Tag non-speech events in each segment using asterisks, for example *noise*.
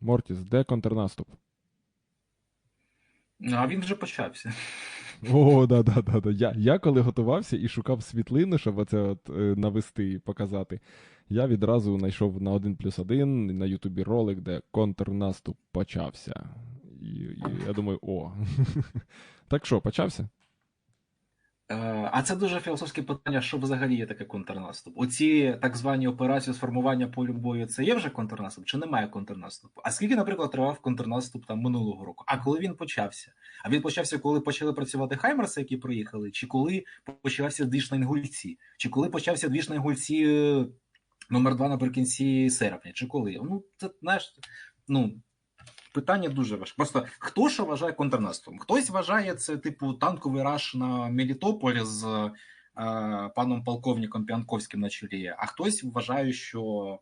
Мортіс, де контрнаступ? А він вже почався. О, да, да, да, да. Я, я коли готувався і шукав світлину, щоб оце от е, навести і показати, я відразу знайшов на 1 плюс 1 на Ютубі ролик, де контрнаступ почався. І, і я думаю, о. *laughs* так що, почався? Е, А це дуже філософське питання, що взагалі є таке контрнаступ. Оці так звані операції з формування полю бою, це є вже контрнаступ чи немає контрнаступу? А скільки, наприклад, тривав контрнаступ там минулого року? А коли він почався? А він почався, коли почали працювати Хаймерси, які приїхали, чи коли почався двіж на інгульці? Чи коли почався двіж на інгульці е, номер 2 наприкінці серпня? Чи коли? Ну, це знаєш, ну. Питання дуже важке. Просто хто що вважає контрнаступом? Хтось вважає це, типу, танковий раш на Мелітополі з е, паном полковником Піанковським на чолі, а хтось вважає, що,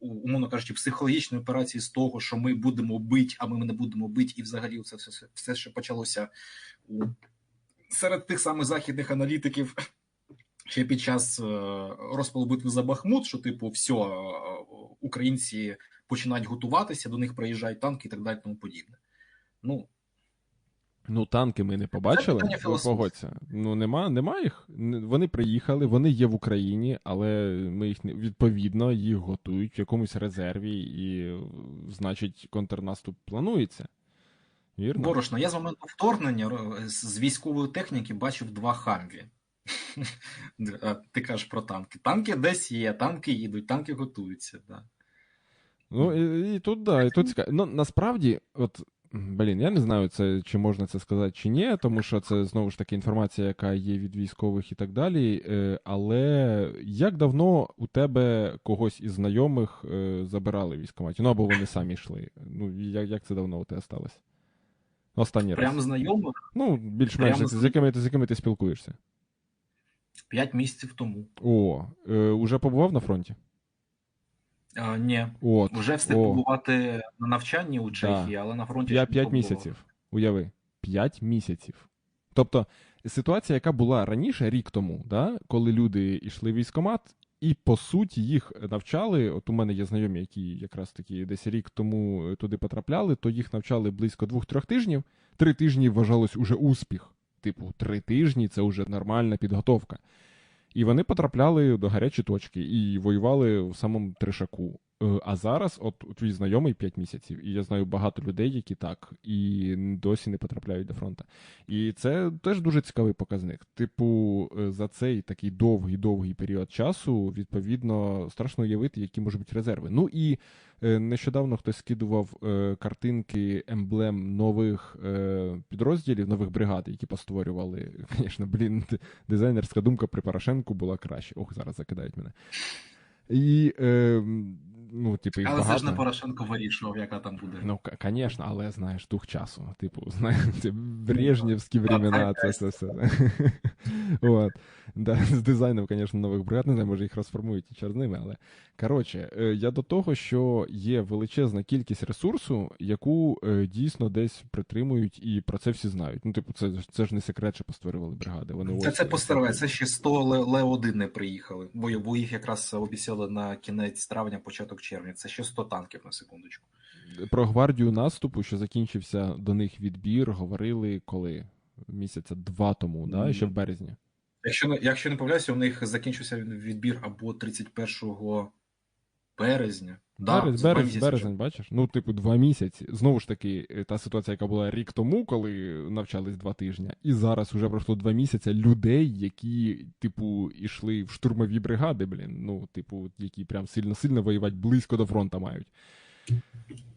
умовно кажучи, психологічні операції з того, що ми будемо бити, а ми не будемо бити, і взагалі це все, все, що почалося у, серед тих самих західних аналітиків ще під час е, розпалу битви за Бахмут, що, типу, все, українці починають готуватися, до них приїжджають танки і так далі, тому подібне. Ну, Ну, танки ми не побачили. Погодься. Ну, нема, нема їх. Вони приїхали, вони є в Україні, але ми їх не відповідно їх готують в якомусь резерві, і значить, контрнаступ планується. Вірно? Борошно, я з моменту вторгнення з військової техніки бачив два хамві. Ти кажеш про танки. Танки десь є, танки їдуть, танки готуються. Да. Ну, і, і тут, да, і тут цікаво. Ну, насправді, от, блін, я не знаю, це, чи можна це сказати, чи ні, тому що це знову ж таки інформація, яка є від військових і так далі. Е, але як давно у тебе когось із знайомих е, забирали військкоматі? Ну, або вони самі йшли. Ну, як, як це давно у тебе сталося? Останній раз. Прямо знайомих Ну, більш-менш, з якими, ти- з якими ти спілкуєшся? 5 місяців тому. О, е, уже побував на фронті? А, ні, От. вже встиг о. побувати на навчанні у Чехії, але на фронті Я ще 5 місяців. Уяви. 5 місяців. Тобто, ситуація, яка була раніше, рік тому, да, коли люди йшли в військкомат, і по суті їх навчали. От у мене є знайомі, які якраз таки десь рік тому туди потрапляли, то їх навчали близько двох-трьох тижнів. Три тижні вважалось уже успіх. Типу, три тижні це вже нормальна підготовка. І вони потрапляли до гарячі точки і воювали в самому Тришаку. Е, А зараз, от твій знайомий 5 місяців, і я знаю багато людей, які так, і досі не потрапляють до фронту. І це теж дуже цікавий показник. Типу, е, за цей такий довгий-довгий період часу, відповідно, страшно уявити, які можуть бути резерви. Ну і е, нещодавно хтось скидував картинки емблем нових підрозділів, нових бригад, які постворювали. *laughs* Звісно, блін, дизайнерська думка при Порошенку була краще. Ох, зараз закидають мене. І, е, ну, типу, їх Але багато. це ж не Порошенко вирішував, яка там буде. Ну, звісно, але знаєш, дух часу. Типу, *laughs* знаєш, це брежнівські времена, це все все. *laughs* От. Да, з дизайном, звісно, нових бригад, не знаю, може їх розформують і чор ними, але коротше, е, я до того, що є величезна кількість ресурсу, яку е, дійсно десь притримують, і про це всі знають. Ну, типу, це, це ж не секрет, що постворювали бригади. Вони Це, ось- це постарали, це ще 100 Лео-1 не приїхали, бо їх якраз обіцяли на кінець травня, початок червня. Це ще 100 танків на секундочку. Про гвардію наступу, що закінчився до них відбір, говорили коли? Місяця два тому, да? Мгм. ще в березні. Якщо якщо не помиляюся, у них закінчився відбір або 31 березня. Да, Берез, берез, місяці березень, бачиш? Ну, типу, два місяці. Знову ж таки, е, та ситуація, яка була рік тому, коли навчались два тижні, і зараз уже пройшло два місяці людей, які, типу, йшли в штурмові бригади, блін. Ну, типу, які прям сильно-сильно воювати близько до фронту мають.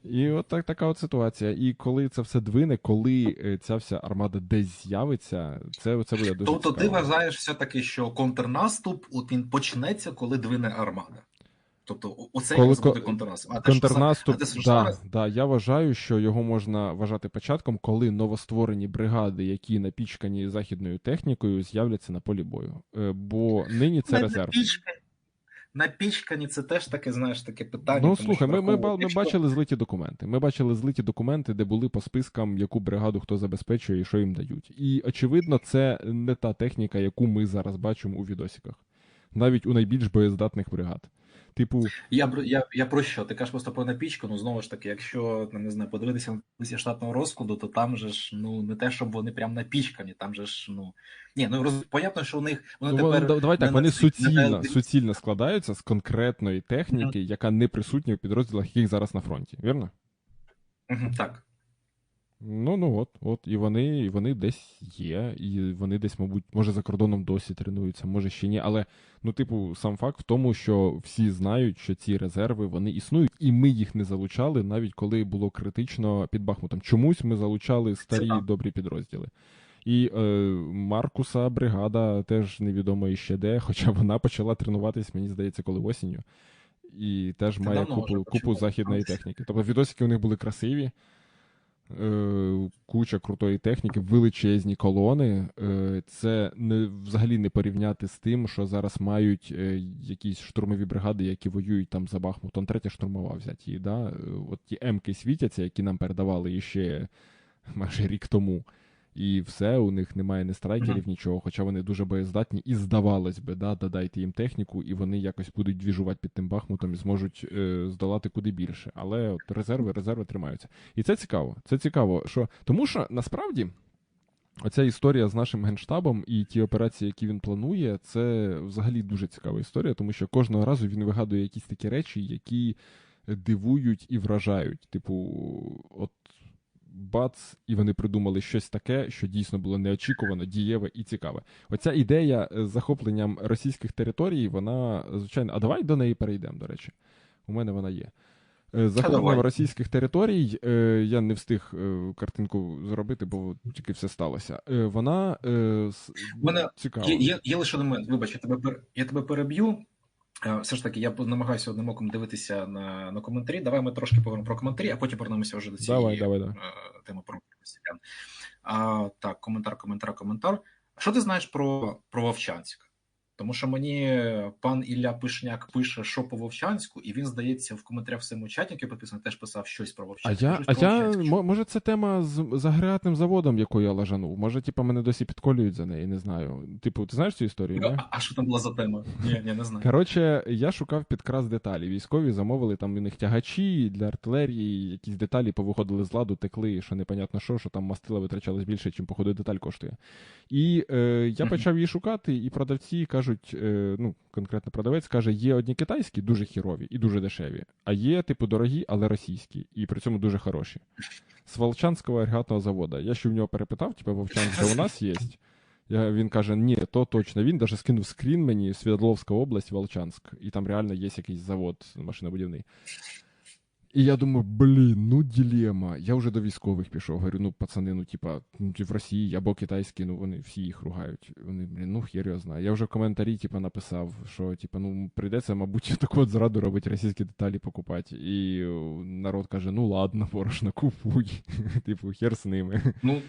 І от так, така от ситуація. І коли це все двине, коли е, ця вся армада десь з'явиться, це, це буде дуже Тобто ти вважаєш все-таки, що контрнаступ от він почнеться, коли двине армада. Тобто, оце Коли якраз буде контрнаступ. А Контрнаступ, те, що да, зараз- да, я вважаю, що його можна вважати початком, коли новостворені бригади, які напічкані західною технікою, з'являться на полі бою. Е, Бо нині це На- резерв. напічкані- Напічкані це теж таке, знаєш, таке питання. Ну слухай, ми, ми, ми бачили злиті документи. Ми бачили злиті документи, де були по спискам, яку бригаду хто забезпечує і що їм дають. І очевидно, це не та техніка, яку ми зараз бачимо у відосиках, навіть у найбільш боєздатних бригад. Типу, Я я, я про що? Ти кажеш просто про напічку, ну знову ж таки, якщо ну, не знаю, подивитися на штатного розкладу, то там же ж ну не те, щоб вони прям напічкані, там же ж ну ні, ну роз... понятно, що у них вони ну, тепер давай так, вони на суцільно, на- суцільно складаються з конкретної техніки, яка не присутня у підрозділах, яких зараз на фронті, вірно? Так. Ну, ну от, от, і вони, і вони десь є, і вони десь, мабуть, може за кордоном досі тренуються, може ще ні. Але, ну, типу, сам факт в тому, що всі знають, що ці резерви вони існують, і ми їх не залучали, навіть коли було критично під Бахмутом. Чомусь ми залучали старі добрі підрозділи. І е, Маркуса бригада теж невідомо іще де, хоча вона почала тренуватись, мені здається, коли осінню. І теж Це має купу, купу західної техніки. Тобто відосики у них були красиві, куча крутої техніки, величезні колони. Е, це не, взагалі не порівняти з тим, що зараз мають е, якісь штурмові бригади, які воюють там за Бахмут. Он третя штурмова взяті. Да? Е, От ті М-ки світяться, які нам передавали іще майже рік тому. І все, у них немає ні страйкерів, нічого, хоча вони дуже боєздатні, і здавалось би, да, додайте їм техніку, і вони якось будуть двіжувати під тим бахмутом і зможуть е, здолати куди більше. Але от резерви, резерви тримаються. І це цікаво. Це цікаво, що тому що насправді. Оця історія з нашим генштабом і ті операції, які він планує, це взагалі дуже цікава історія, тому що кожного разу він вигадує якісь такі речі, які дивують і вражають. Типу, от бац, і вони придумали щось таке, що дійсно було неочікувано, дієве і цікаве. Оця ідея з захопленням російських територій, вона звичайно. А давай до неї перейдемо, до речі. У мене вона є. Е, Захопленням давай. російських територій е, я не встиг е, картинку зробити, бо тільки все сталося. Е, вона е, мене цікава. Є, є, є лише момент. Вибач, я тебе я тебе переб'ю. Е, Все ж таки, я намагаюся одним оком дивитися на, на коментарі. Давай ми трошки поговоримо про коментарі, а потім повернемося вже до цієї Давай, давай, давай. е, теми про росіян. А, так, коментар, коментар, коментар. Що ти знаєш про, про Вовчанськ? Тому що мені пан Ілля Пишняк пише, що по Вовчанську, і він, здається, в коментарях в своєму чаті, який підписаний, теж писав щось про А я, а я може, це тема з, з заводом, якою я лажанув. Може, типа, мене досі підколюють за неї, не знаю. Типу, ти знаєш цю історію? Ну, ні? а, а що там була за тема? Ні, ні, не знаю. Коротше, я шукав підкрас деталі. Військові замовили там у них тягачі для артилерії, якісь деталі повиходили з ладу, текли, що непонятно що, що там мастила витрачалось більше, чим походу деталь коштує. І е, я почав її шукати, і продавці кажуть, е, ну, конкретно продавець каже, є одні китайські, дуже хірові і дуже дешеві, а є, типу, дорогі, але російські, і при цьому дуже хороші. З Волчанського агрегатного завода. Я ще в нього перепитав, типу, Вовчанськ, де у нас є. Я, він каже, ні, то точно. Він даже скинув скрін мені Світловська область, Волчанськ, і там реально є якийсь завод машинобудівний. І я думаю, блін, ну ділема. Я вже до військових пішов. Говорю, ну пацани, ну типа, ну в Росії або китайські, ну вони всі їх ругають. Вони, блін, ну хер знає. Я вже в коментарі, типа, написав, що типа, ну прийдеться, мабуть, *laughs* таку от зраду робити російські деталі покупати. І народ каже: ну ладно, *laughs* борошно, купуй. *laughs* типу, хер з ними. Ну,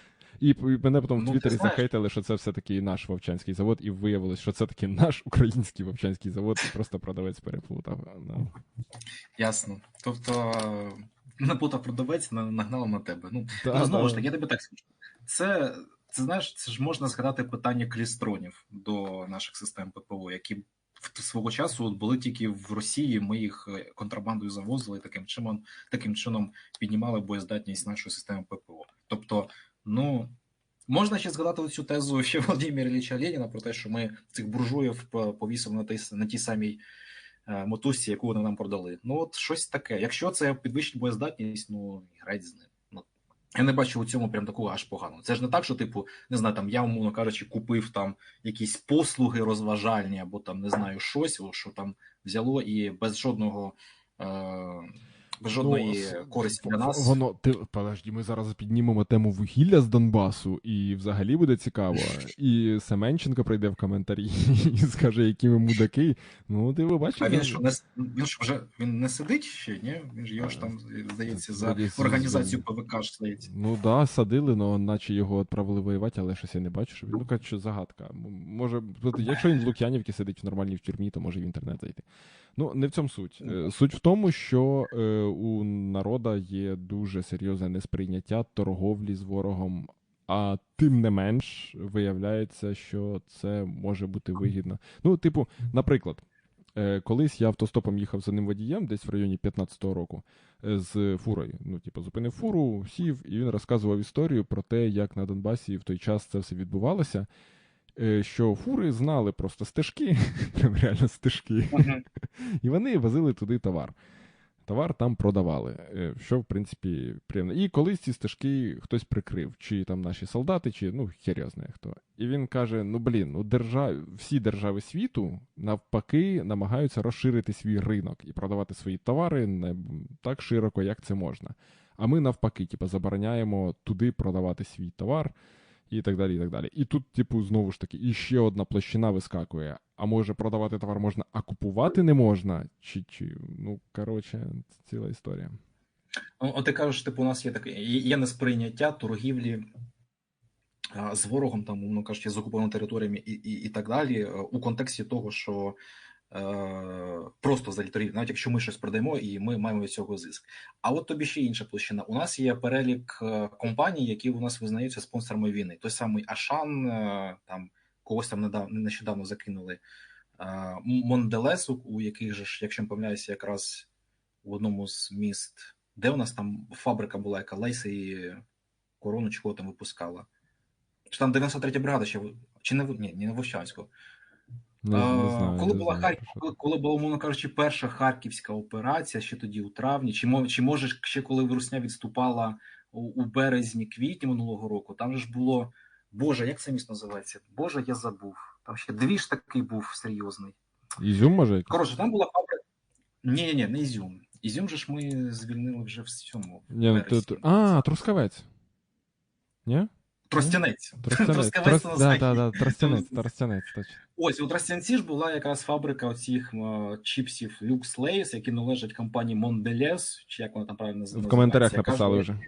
І, і мене потім в Ну, ти Твіттері захейтили, що це все-таки наш вовчанський завод, і виявилось, що це таки наш український вовчанський завод, і просто продавець переплутав. Ну, Ясно. Тобто напутав продавець, на- нагнало на тебе. Ну, да, ну знову да. ж таки, я тобі так скажу. Це, це знаєш, це ж можна згадати питання клістронів до наших систем ППО, які в свого часу от були тільки в Росії. Ми їх е, контрабандою завозили, таким чином, таким чином піднімали боєздатність нашої системи ППО. Тобто, ну. Можна ще згадати цю тезу ще Володимира Ілліча Леніна про те, що ми цих буржуїв по- повісили на тій, на тій самій е, мотузці, яку вони нам продали. Ну, от щось таке. Якщо це підвищить боєздатність, ну грайте з ним. Ну, я не бачу у цьому прям такого аж поганого. Це ж не так, що, типу, не знаю, там я, умовно кажучи, купив там якісь послуги розважальні, або там не знаю щось, що там взяло і без жодного. Е- без жодної Ну, користі для нас. Воно, ти, подожди, ми зараз піднімемо тему вугілля з Донбасу, і взагалі буде цікаво. І Семенченко прийде в коментарі *laughs* і скаже, які ми мудаки. Ну, ти ви бачите. А він що не він ж вже він не сидить ще, ні? Він ж його ж там здається за організацію ПВК ж здається. Ну да, садили, но наче його відправили воювати, але щось я не бачу, що він. Ну, що загадка. Може, якщо він в Лук'янівці сидить в нормальній в тюрмі, то може в інтернет зайти. Ну, не в цьому суть. Е, Суть в тому, що е, у народа є дуже серйозне несприйняття торговлі з ворогом. А тим не менш, виявляється, що це може бути вигідно. Ну, типу, наприклад, Е, Колись я автостопом їхав за ним водієм, десь в районі 15-го року, е, з фурою. Ну, типу, зупинив фуру, сів, і він розказував історію про те, як на Донбасі в той час це все відбувалося. Е, Що фури знали просто стежки, *laughs* прям реально стежки, і вони возили туди товар. Товар там продавали, е, що в принципі приємно. І колись ці стежки хтось прикрив, чи там наші солдати, чи ну хер його знає хто. І він каже: ну блін, ну держав... всі держави світу навпаки намагаються розширити свій ринок і продавати свої товари не так широко, як це можна. А ми навпаки, типу, забороняємо туди продавати свій товар і так далі. І так далі. І тут, типу, знову ж таки, іще одна площина вискакує. А може продавати товар можна, а купувати не можна? Чи, чи... ну коротше, ціла історія. Ну, От ти кажеш, типу, у нас є таке є несприйняття торгівлі з ворогом, там, умовно кажучи, з окупованими територіями і, і, і так далі, у контексті того, що просто взагалі торгівля, навіть якщо ми щось продаємо і ми маємо від цього зиск. А от тобі ще інша площина. У нас є перелік е, компаній, які у нас визнаються спонсорами війни. Той самий Ашан, е, там когось там недавно нещодавно закинули. е, Монделесу, у яких же ж, якщо не помиляюся, якраз в одному з міст, де у нас там фабрика була, яка Лейси і корону чи кого там випускала. Чи там 93 бригада ще чи не ні, не Вовчанську. Не, не знаю, коли не була знаю, Харків, коли, коли була, умовно кажучи, перша харківська операція, ще тоді у травні, чи мо- чи може ще коли Русня відступала у, у березні, квітні минулого року, там же ж було. Боже, як це місто називається? Боже, я забув. Там ще двіж такий був серйозний. Ізюм може? Коротше, там була фабрика. Ні, ні, ні, не Ізюм. Ізюм же ж ми звільнили вже в цьому. Ні, ну, то, вересні. то... А, Трускавець. Ні? Тростянець. Тростянець. Да, да, да, Тростянець, Тростянець, точно. Ось у Тростянці ж була якраз фабрика оцих чіпсів Lux Lays, які належать компанії Mondelez, чи як вона там правильно називається. В коментарях написали вже.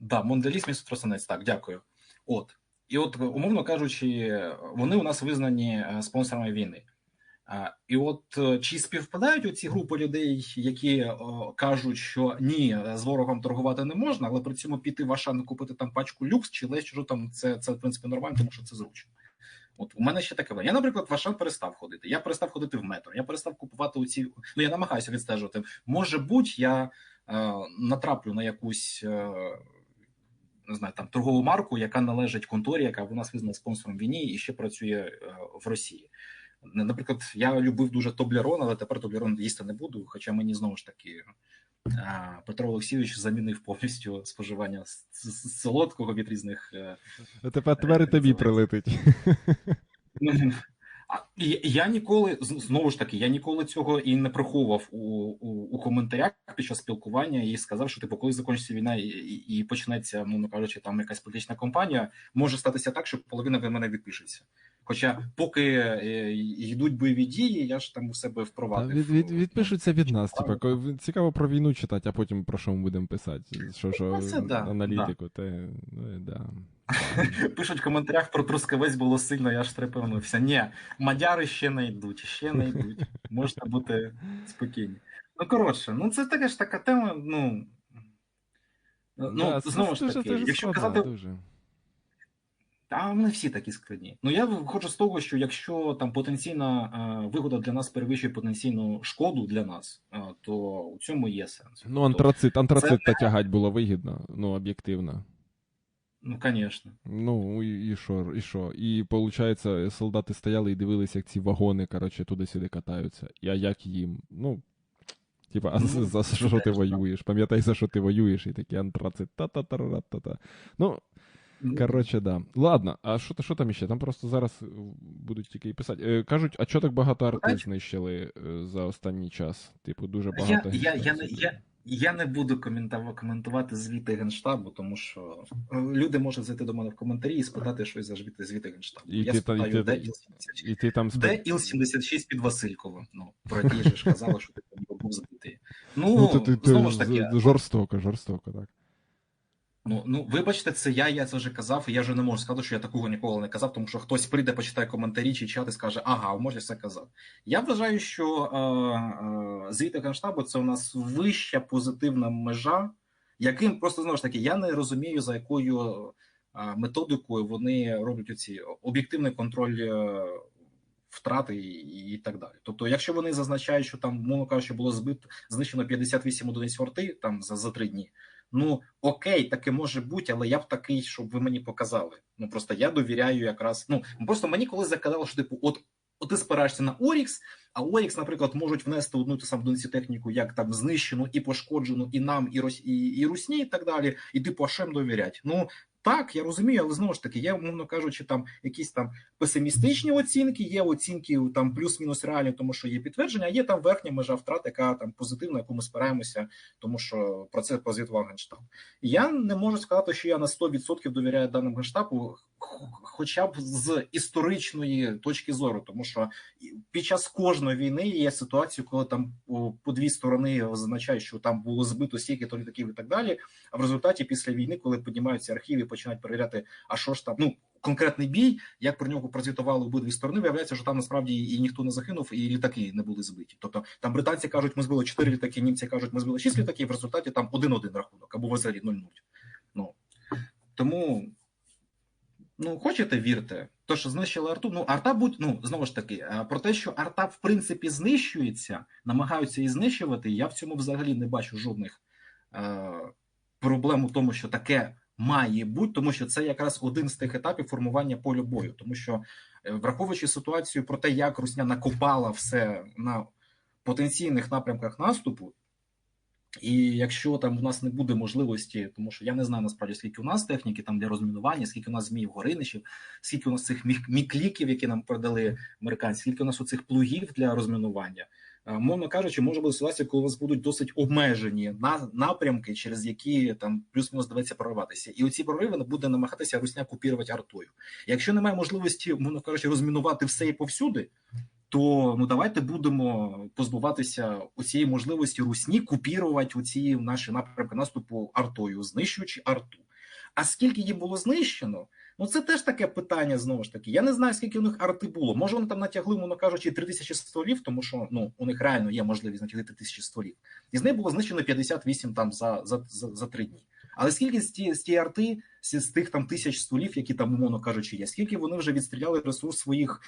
Да, Монделіс місто Тростянець, так, дякую. От. І от, умовно кажучи, вони у нас визнані е, спонсорами війни. А, І от е, чи співпадають оці групи людей, які е, кажуть, що ні, з ворогом торгувати не можна, але при цьому піти в Ашан купити там пачку люкс чи лесь, що там це, це в принципі нормально, тому що це зручно. От у мене ще таке. Я, наприклад, в Ашан перестав ходити. Я перестав ходити в метро. Я перестав купувати оці. Ну я намагаюся відстежувати. Може бути, я е, натраплю на якусь. Е, не знаю, там торгову марку, яка належить конторі, яка в нас спонсором війни і ще працює е, в Росії. Наприклад, я любив дуже Тоблерон, але тепер Тоблерон їсти не буду. Хоча мені знову ж таки е, Петро Олексійович замінив повністю споживання солодкого від різних. е, А тепер, тепер і тобі прилетить. Я ніколи знову ж таки, я ніколи цього і не приховував у, у, у коментарях під час спілкування і сказав, що типу, коли закінчиться війна і, і, і почнеться, мовно кажучи, там якась політична кампанія, може статися так, що половина від мене відпишеться. Хоча, поки е, йдуть бойові дії, я ж там у себе впровадив. від, від, відпишуться від нас. Коли- цікаво про війну читати, а потім про що ми будемо писати. Що, що Ну, це да, аналітику, те, ну, да. *laughs* Пишуть в коментарях про Трускавець було сильно, я ж трепенувся. Ні, мадяри ще не йдуть, ще не йдуть. Можете бути спокійні. Ну, коротше, ну це така ж така тема, ну. Ну, Да, знову ж таки, якщо казати, дуже. а вони всі такі складні. Ну я виходжу з того, що якщо там потенційна е, вигода для нас перевищує потенційну шкоду для нас, е, то у цьому є сенс. Ну, антрацит, антрацит Це- та тягать було вигідно, ну, об'єктивно. Ну, звісно. Ну, і, що, і що? І, виходить, солдати стояли і дивилися, як ці вагони, коротше, туди-сюди катаються. А як їм? Ну, типа, а за, Ну, за що ти воюєш? Пам'ятай, за що ти воюєш, і такі антрацит та-та-та-та-та. Ну, коротше, да. Ладно, а що, що там іще? Там просто зараз е, будуть тільки писати. Е, кажуть, а чого так багато арти знищили е, за останній час? Типу, дуже багато. я, я, гештальців. я, я не буду коментувати звіти Генштабу, тому що е, люди можуть зайти до мене в коментарі і спитати щось за звіти, звіти Генштабу. І я ти та- і де Іл-76? І ти там Де Іл-76 під Василькова. Ну, про ті же ж казали, що ти там був забитий. Ну, Ну, ти, ти знову ж таки, жорстоко, жорстоко, так. Ну, ну, вибачте, це я, я це вже казав, і я вже не можу сказати, що я такого ніколи не казав, тому що хтось прийде, почитає коментарі чи чат і скаже, ага, може, все казав. Я вважаю, що е, е, звіти Генштабу це у нас вища позитивна межа, яким просто знову ж таки я не розумію, за якою е, методикою вони роблять оці об'єктивний контроль е, втрати і, і так далі. Тобто, якщо вони зазначають, що там, мовно кажучи, було збито знищено 58 одиниць форти там за, за три дні. Ну окей, таке може бути, але я б такий, щоб ви мені показали. Ну просто я довіряю якраз. Ну просто мені коли заказали, що типу, от. От ти спираєшся на Орікс, а Орікс, наприклад, можуть внести одну ту саму донці техніку, як там знищену і пошкоджену, і нам, і Рос... і, і Русні, і так далі. І типу, а шем довірять. Ну так, я розумію, але знову ж таки, є, умовно кажучи, там якісь там песимістичні оцінки, є оцінки там плюс-мінус реальні, тому що є підтвердження, а є там верхня межа втрат, яка там позитивна, яку ми спираємося, тому що про це позитував генштаб. Я не можу сказати, що я на 100% довіряю даному генштабу, хоча б з історичної точки зору, тому що під час кожної війни є ситуація, коли там по дві сторони зазначають, що там було збито стільки то літаків і так далі. А в результаті після війни, коли піднімаються архіви, починають перевіряти, а що ж там ну конкретний бій, як про нього прозвітували обидві сторони, виявляється, що там насправді і ніхто не загинув, і літаки не були збиті. Тобто там британці кажуть, ми збили 4 літаки, німці кажуть, ми збили 6 літаків. В результаті там один-один рахунок або взагалі 0-0. Ну тому. Ну, хочете вірте, то що знищили арту. Ну, арта будь ну знову ж таки, про те, що арта в принципі знищується, намагаються її знищувати. Я в цьому взагалі не бачу жодних е, проблем у тому, що таке має бути, тому що це якраз один з тих етапів формування полю бою, тому що е, враховуючи ситуацію про те, як Русня накопала все на потенційних напрямках наступу. І якщо там у нас не буде можливості, тому що я не знаю насправді скільки у нас техніки там для розмінування, скільки у нас зміїв гориничів, скільки у нас цих мікліків, які нам передали американці, скільки у нас оцих плугів для розмінування. Е, мовно кажучи, може бути ситуація, коли у вас будуть досить обмежені на напрямки, через які там плюс-мінус доведеться прориватися, і оці прориви буде намагатися русня купірувати артою. Якщо немає можливості, мовно кажучи, розмінувати все і повсюди. То ну давайте будемо позбуватися цієї можливості русні купірувати оці наші напрямки наступу артою, знищуючи арту. А скільки їм було знищено, Ну це теж таке питання знову ж таки. Я не знаю, скільки у них арти було. Може, вони там натягли, мовно кажучи, 3000 стволів, тому що ну у них реально є можливість натягти 3000 стволів. І з них було знищено 58 там за за, за, за 3 дні. Але скільки з ті з ті арти, з, з тих там тисяч стволів, які там, умовно кажучи, є, скільки вони вже відстріляли ресурс своїх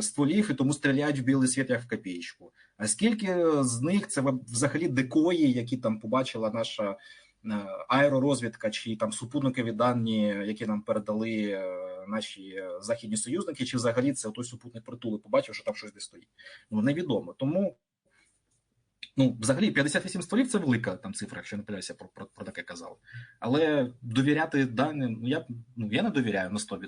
стволів і тому стріляють в білий світ як в копійку. А скільки з них це взагалі декої, які там побачила наша. Е, аеророзвідка чи там супутникові дані, які нам передали е, наші західні союзники, чи взагалі це той супутник притули побачив, що там щось десь стоїть. Ну невідомо. Тому Ну, взагалі, 58 стволів це велика там цифра, якщо не помиляюся, про, про про, таке казали. Але довіряти даним, ну я ну я не довіряю на 100%.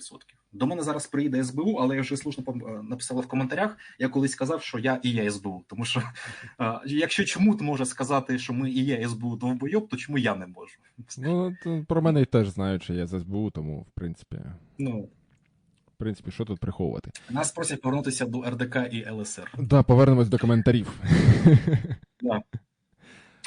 До мене зараз приїде СБУ, але я вже слушно е, написала в коментарях. Я колись сказав, що я і є СБУ. Тому що а, *laughs* якщо чому може сказати, що ми і є СБУ довбойоб, то чому я не можу? Ну про мене теж знають, що я з СБУ, тому в принципі. Ну в принципі, що тут приховувати? Нас просять повернутися до РДК і ЛСР. Так, да, повернемось до коментарів. *laughs*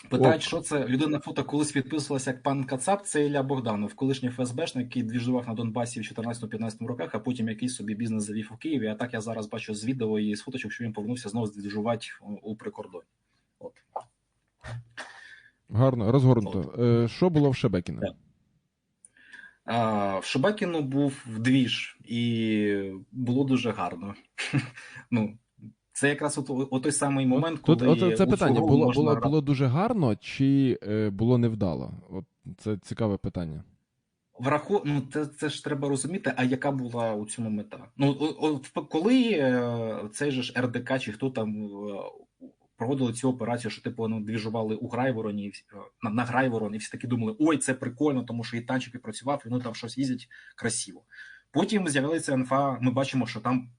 Питають, що це людина фото колись підписувалася як пан Кацап, це Ілля Богданов, колишній ФСБшник, який двіжував на Донбасі в 14-15 роках, а потім якийсь собі бізнес завів у Києві. А так я зараз бачу з відео і з фоточок, що він повернувся знову здвіжувати у прикордоні. От. Гарно, розгорнуто. Е, що було в Шебекіна? Yeah. В Шебекіну був двіж, і було дуже гарно. *laughs* ну, Це якраз от, от той самий момент, коли Тут, от, це питання було можна... було, було дуже гарно чи е, було невдало? От Це цікаве питання. Враху... ну, це це ж треба розуміти, а яка була у цьому мета? Ну, от, коли е, цей же ж РДК, чи хто там е, проводили цю операцію, що типу ну, двіжували у Грайвороні на, на Грайворон, і всі таки думали, ой, це прикольно, тому що і танчики працював, і вони там щось їздять красиво. Потім з'явилася інфа, ми бачимо, що там.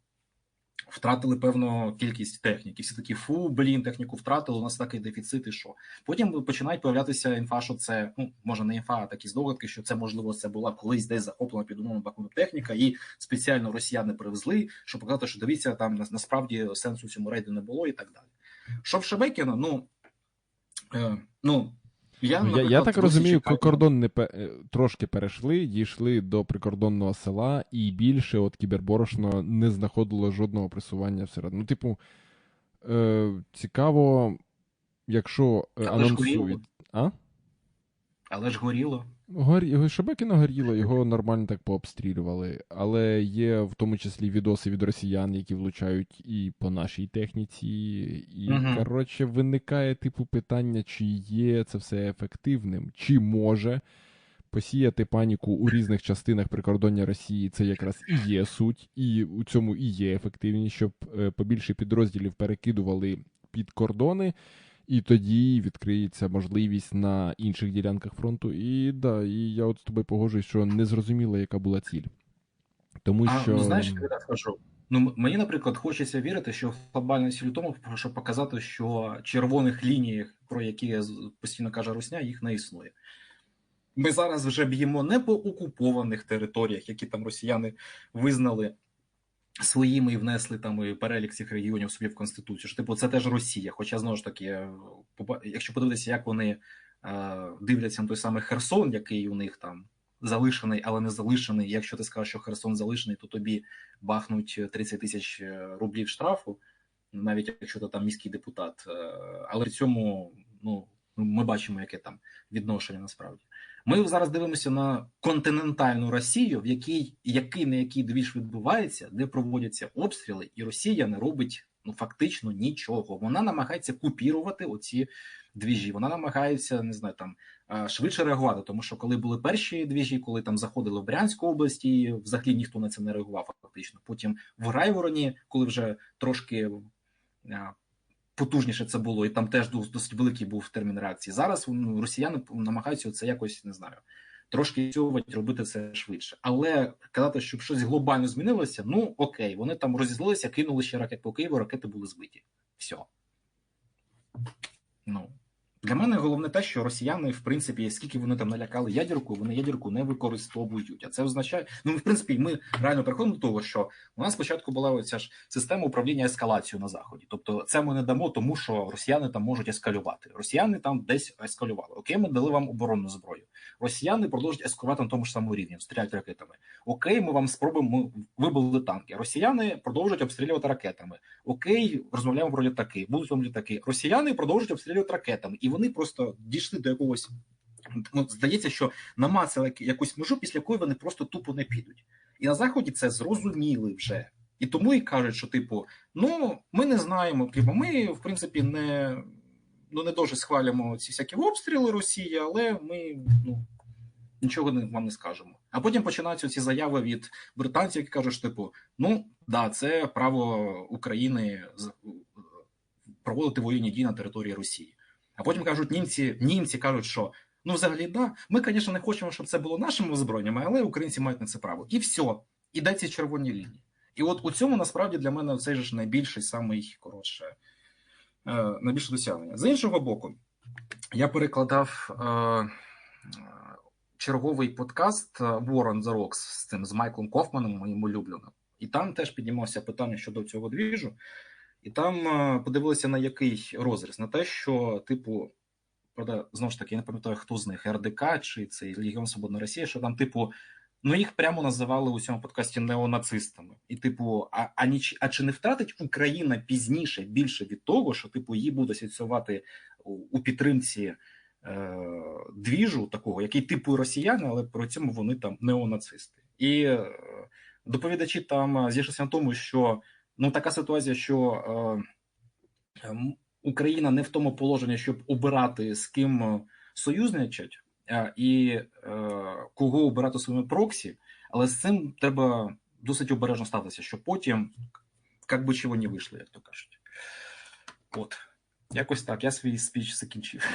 Втратили певну кількість техніки. Всі такі фу, блін, техніку втратили. У нас такий дефіцит, і що потім починають появлятися інфа, що це ну може не інфа, а такі здогадки, що це можливо це була колись десь захоплена під умовно Бахмутом техніка, і спеціально росіяни привезли, щоб показати, що дивіться, там насправді сенсу цьому рейду не було, і так далі. Що в Шебекіно, ну е, ну. Я я, я так розумію, кордон не пе, трошки перейшли, дійшли до прикордонного села, і більше от кіберборошно не знаходило жодного присування всередину. Ну, типу, е, цікаво, якщо Але анонсують. Ж а? Але ж горіло. Горі... Шебекіно горіло, його нормально так пообстрілювали. Але є в тому числі відоси від росіян, які влучають і по нашій техніці. І, Мгм. коротше, виникає типу питання, чи є це все ефективним, чи може посіяти паніку у різних частинах прикордоння Росії. Це якраз і є суть, і у цьому і є ефективність, щоб е, побільше підрозділів перекидували під кордони. І тоді відкриється можливість на інших ділянках фронту. І да, і я от з тобою погоджуюсь, що не зрозуміло, яка була ціль. Тому А, що ну знаєш, я так скажу. Ну, мені, наприклад, хочеться вірити, що глобальна ціль у тому, щоб показати, що червоних ліній, про які постійно каже Русня, їх не існує. Ми зараз вже б'ємо не по окупованих територіях, які там росіяни визнали своїми і внесли там і перелік цих регіонів собі в конституцію. Що типу це теж Росія. Хоча знову ж таки, якщо подивитися, як вони е, дивляться на той самий Херсон, який у них там залишений, але не залишений. Якщо ти скажеш, що Херсон залишений, то тобі бахнуть 30 тисяч е, рублів штрафу, навіть якщо ти там міський депутат. Е, Але при цьому ну ми бачимо, яке там відношення насправді. Ми зараз дивимося на континентальну Росію, в якій який на який двіж відбувається, де проводяться обстріли, і Росія не робить ну фактично нічого. Вона намагається купірувати оці двіжі. Вона намагається не знаю там швидше реагувати, тому що коли були перші двіжі, коли там заходили в Брянську область, і взагалі ніхто на це не реагував. Фактично, потім в Грайвороні, коли вже трошки а, потужніше це було, і там теж досить великий був термін реакції. Зараз ну, росіяни намагаються це якось не знаю. Трошки ініціювати, робити це швидше, але казати, щоб щось глобально змінилося. Ну окей, вони там розізлилися, кинули ще ракет по Києву, ракети були збиті. Все. Ну для мене головне те, що росіяни, в принципі, скільки вони там налякали ядерку, вони ядерку не використовують. А це означає, ну в принципі, ми реально приходимо до того, що у нас спочатку була оця ж система управління ескалацією на заході. Тобто, це ми не дамо, тому що росіяни там можуть ескалювати. Росіяни там десь ескалювали. Окей, ми дали вам оборонну зброю. Росіяни продовжують ескалювати на тому ж самому рівні, стріляють ракетами. Окей, ми вам спробуємо вибили танки. Росіяни продовжують обстрілювати ракетами. Окей, розмовляємо про літаки. Будуть вам літаки. Росіяни продовжують обстрілювати ракетами, і вони просто дійшли до якогось. Ну, здається, що намацали якусь межу, після якої вони просто тупо не підуть. І на заході це зрозуміли вже. І тому і кажуть, що типу, ну ми не знаємо, типу, ми в принципі не ну не дуже схвалюємо ці всякі обстріли Росії, але ми ну нічого не, вам не скажемо. А потім починаються ці заяви від британців, які кажуть, що, типу, ну да, це право України проводити воєнні дії на території Росії. А потім кажуть, німці, німці кажуть, що ну взагалі да, ми, звісно, не хочемо, щоб це було нашими озброєннями, але українці мають на це право. І все, і де ці червоні лінії. І от у цьому насправді для мене цей ж найбільший самий коротше, е, найбільше досягнення. З іншого боку, я перекладав е, черговий подкаст on the Rocks з цим з Майклом Кофманом, моїм улюбленим. І там теж піднімався питання щодо цього двіжу. І там е, подивилися на який розріз, на те, що, типу, правда, знову ж таки, я не пам'ятаю, хто з них РДК чи цей Легіон Свободна Росія, що там, типу, ну їх прямо називали у цьому подкасті неонацистами. І, типу, а, а, ніч, а чи не втратить Україна пізніше більше від того, що типу її буде асоціювати у, у підтримці е, двіжу такого, який типу росіяни, але при цьому вони там неонацисти. І е, доповідачі там зійшлися на тому, що ну така ситуація, що е, Україна не в тому положенні, щоб обирати з ким е, союзничать е, і е, кого обирати своїми проксі, але з цим треба досить обережно ставитися, щоб потім як би чого не вийшло, як то кажуть. От, якось так. Я свій спіч закінчив.